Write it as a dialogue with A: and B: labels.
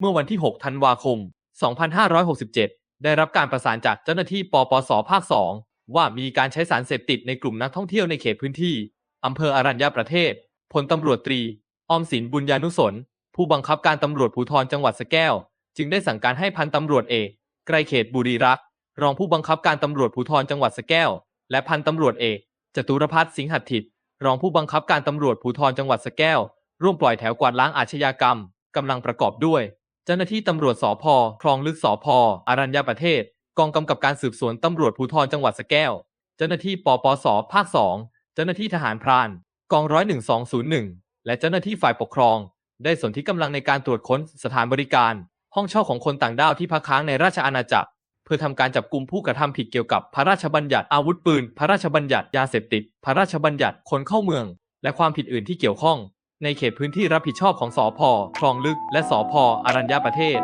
A: เมื่อวันที่ 6 ธันวาคม 2567 ได้รับการประสานจากเจ้าหน้าที่ปปสภาค 2 ว่ามีการใช้สารเสพติดในกลุ่มนักท่องเที่ยวในเขตพื้นที่อำเภออรัญญประเทศ พลตำรวจตรี ออมสินบุญญานุสนผู้บังคับการตำรวจภูธรจังหวัดสแก้ว จึงได้สั่งการให้พันตำรวจเอกไกรเขตบุรีรักษ์รองผู้บังคับการตำรวจภูธรจังหวัดสแก้ว และพันตำรวจเอกจตุรพัฒน์สิงหัตถิตรองผู้บังคับการตำรวจภูธรจังหวัดสแก้ว ร่วมปล่อยแถวกวาดล้างอาชญากรรมกำลังประกอบด้วย เจ้าหน้าที่ตำรวจสพคลองลึกสพอารัญญประเทศ กองกำกับการสืบสวนตำรวจภูธรจังหวัดสแก้ว เจ้าหน้าที่ปปสภาค2เจ้าหน้าที่ทหารพราน กองร้อยหนึ่งสองศูนย์หนึ่งและเจ้าหน้าที่ฝ่ายปกครอง ได้สนที่กำลังในการตรวจค้นสถานบริการ ห้องเช่าของคนต่างด้าวที่พักค้างในราชอาณาจักร เพื่อทำการจับกลุ่มผู้กระทำผิดเกี่ยวกับพระราชบัญญัติอาวุธปืน พระราชบัญญัติยาเสพติด พระราชบัญญัติคนเข้าเมือง และความผิดอื่นที่เกี่ยวข้อง ในเขตพื้นที่รับผิดชอบของสอพคลองลึก และสอพอรัญญประเทศ